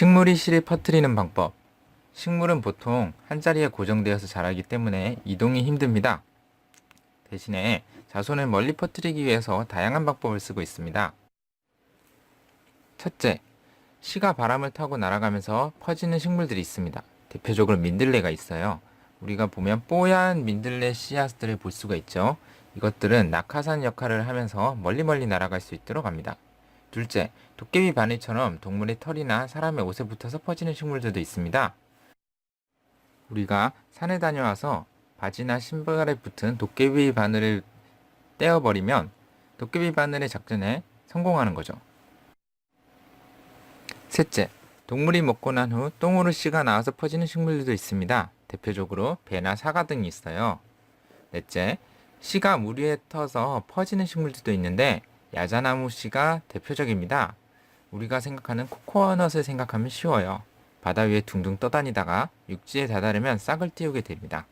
식물이 씨를 퍼뜨리는 방법. 식물은 보통 한 자리에 고정되어서 자라기 때문에 이동이 힘듭니다. 대신에 자손을 멀리 퍼뜨리기 위해서 다양한 방법을 쓰고 있습니다. 첫째, 씨가 바람을 타고 날아가면서 퍼지는 식물들이 있습니다. 대표적으로 민들레가 있어요. 우리가 보면 뽀얀 민들레 씨앗들을 볼 수가 있죠. 이것들은 낙하산 역할을 하면서 멀리 멀리 날아갈 수 있도록 합니다. 둘째, 도깨비 바늘처럼 동물의 털이나 사람의 옷에 붙어서 퍼지는 식물들도 있습니다. 우리가 산에 다녀와서 바지나 신발에 붙은 도깨비 바늘을 떼어버리면 도깨비 바늘의 작전에 성공하는 거죠. 셋째, 동물이 먹고 난 후 똥으로 씨가 나와서 퍼지는 식물들도 있습니다. 대표적으로 배나 사과 등이 있어요. 넷째, 씨가 물 위에 터서 퍼지는 식물들도 있는데 야자나무 씨가 대표적입니다. 우리가 생각하는 코코넛을 생각하면 쉬워요. 바다 위에 둥둥 떠다니다가 육지에 다다르면 싹을 틔우게 됩니다.